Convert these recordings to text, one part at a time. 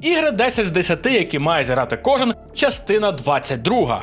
Ігри 10 з 10, які має зіграти кожен, частина 22.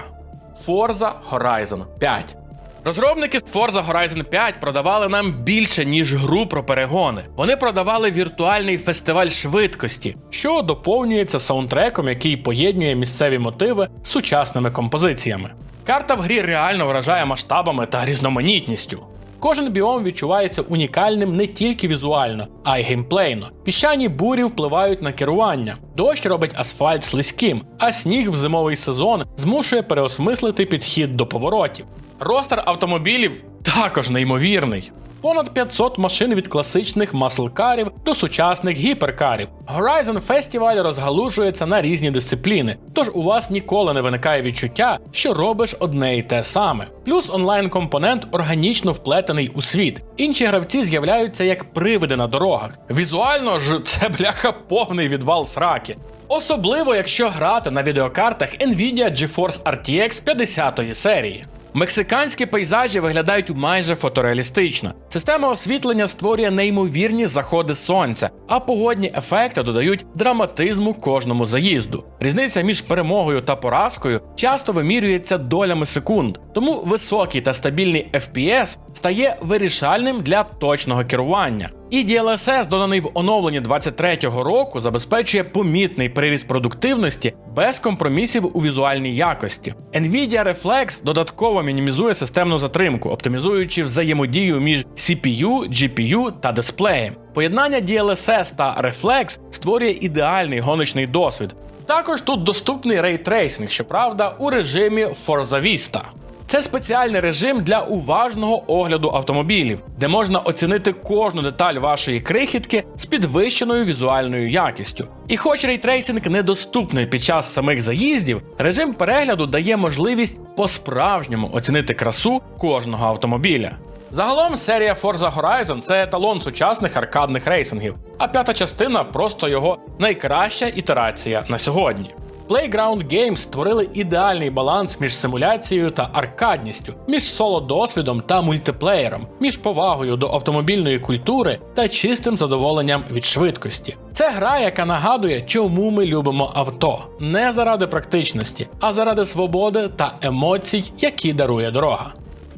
Forza Horizon 5. Розробники Forza Horizon 5 продавали нам більше, ніж гру про перегони. Вони продавали віртуальний фестиваль швидкості, що доповнюється саундтреком, який поєднує місцеві мотиви з сучасними композиціями. Карта в грі реально вражає масштабами та різноманітністю. Кожен біом відчувається унікальним не тільки візуально, а й геймплейно. Піщані бурі впливають на керування. Дощ робить асфальт слизьким, а сніг в зимовий сезон змушує переосмислити підхід до поворотів. Ростер автомобілів також неймовірний. Понад 500 машин від класичних маслкарів до сучасних гіперкарів. Horizon Festival розгалужується на різні дисципліни, тож у вас ніколи не виникає відчуття, що робиш одне і те саме. Плюс онлайн-компонент органічно вплетений у світ. Інші гравці з'являються як привиди на дорогах. Візуально ж це бляха повний відвал сраки. Особливо якщо грати на відеокартах Nvidia GeForce RTX 50-ї серії. Мексиканські пейзажі виглядають майже фотореалістично. Система освітлення створює неймовірні заходи сонця, а погодні ефекти додають драматизму кожному заїзду. Різниця між перемогою та поразкою часто вимірюється долями секунд, тому високий та стабільний FPS стає вирішальним для точного керування. І DLSS, доданий в оновленні 23-го року, забезпечує помітний приріст продуктивності без компромісів у візуальній якості. Nvidia Reflex додатково мінімізує системну затримку, оптимізуючи взаємодію між CPU, GPU та дисплеєм. Поєднання DLSS та Reflex створює ідеальний гоночний досвід. Також тут доступний рейтрейсинг, щоправда, у режимі Forza Vista. Це спеціальний режим для уважного огляду автомобілів, де можна оцінити кожну деталь вашої крихітки з підвищеною візуальною якістю. І хоч рейтрейсинг недоступний під час самих заїздів, режим перегляду дає можливість по-справжньому оцінити красу кожного автомобіля. Загалом серія Forza Horizon це еталон сучасних аркадних рейсингів, а п'ята частина просто його найкраща ітерація на сьогодні. Playground Games створили ідеальний баланс між симуляцією та аркадністю, між соло-досвідом та мультиплеєром, між повагою до автомобільної культури та чистим задоволенням від швидкості. Це гра, яка нагадує, чому ми любимо авто, не заради практичності, а заради свободи та емоцій, які дарує дорога.